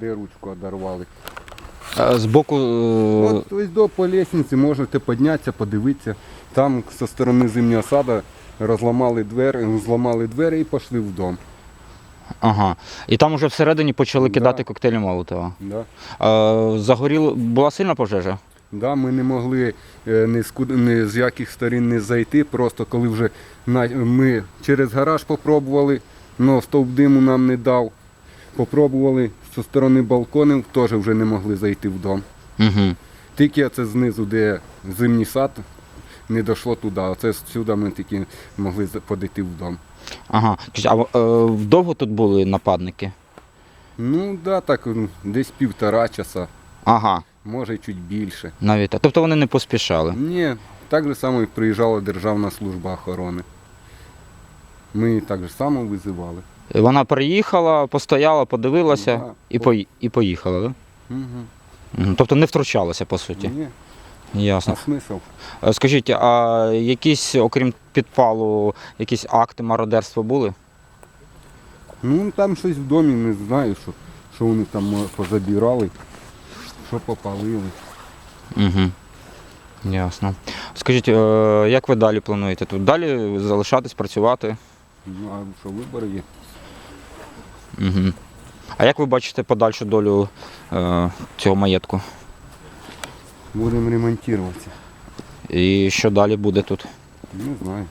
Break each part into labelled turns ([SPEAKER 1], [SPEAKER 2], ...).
[SPEAKER 1] де ручку одарвали.
[SPEAKER 2] Е, З боку. е,
[SPEAKER 1] От ось до по лестниці можете піднятися, подивитися. Там зі сторони зимнього саду розламали двері, зламали двері і пішли в дом.
[SPEAKER 2] Ага. І там уже всередині почали
[SPEAKER 1] Да.
[SPEAKER 2] кидати коктейлі Молотова.
[SPEAKER 1] Да.
[SPEAKER 2] Загоріло, була сильна пожежа?
[SPEAKER 1] Да, ми не могли е, ні з, куди- ні з яких сторін не зайти. Просто коли вже на, ми через гараж попробували, але стовп диму нам не дав. Попробували зі сторони балконів, теж вже не могли зайти в дом.
[SPEAKER 2] Угу.
[SPEAKER 1] Тільки це знизу, де зимній сад, не дійшло туди. Оце сюди ми тільки могли подійти в дом.
[SPEAKER 2] Ага. А е, довго тут були нападники?
[SPEAKER 1] Ну да, так десь півтора часа,
[SPEAKER 2] Ага.
[SPEAKER 1] може чуть більше.
[SPEAKER 2] Навіть так. Тобто вони не поспішали.
[SPEAKER 1] Ні, так же само і приїжджала Державна служба охорони. Ми так же само визивали.
[SPEAKER 2] Вона приїхала, постояла, подивилася
[SPEAKER 1] Да.
[SPEAKER 2] і, пої- і поїхала, так?
[SPEAKER 1] Угу.
[SPEAKER 2] Мгм. Тобто не втручалася, по суті.
[SPEAKER 1] Ні,
[SPEAKER 2] Ясно.
[SPEAKER 1] а смисл?
[SPEAKER 2] Е, Скажіть, а якісь, окрім підпалу, якісь акти мародерства були?
[SPEAKER 1] Ну там щось в домі, не знаю, що, що вони там мо, позабирали, що попалили.
[SPEAKER 2] Угу. Ясно. Скажіть, е, як ви далі плануєте тут? Далі залишатись, працювати?
[SPEAKER 1] Ну а що вибори є?
[SPEAKER 2] Угу. А як ви бачите подальшу долю е, цього маєтку?
[SPEAKER 1] Будемо ремонтуватися.
[SPEAKER 2] І що далі буде тут?
[SPEAKER 1] Не знаю,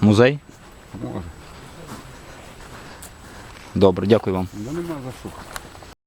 [SPEAKER 2] Музей?
[SPEAKER 1] може.
[SPEAKER 2] Добре, дякую вам.
[SPEAKER 1] Да нема за що.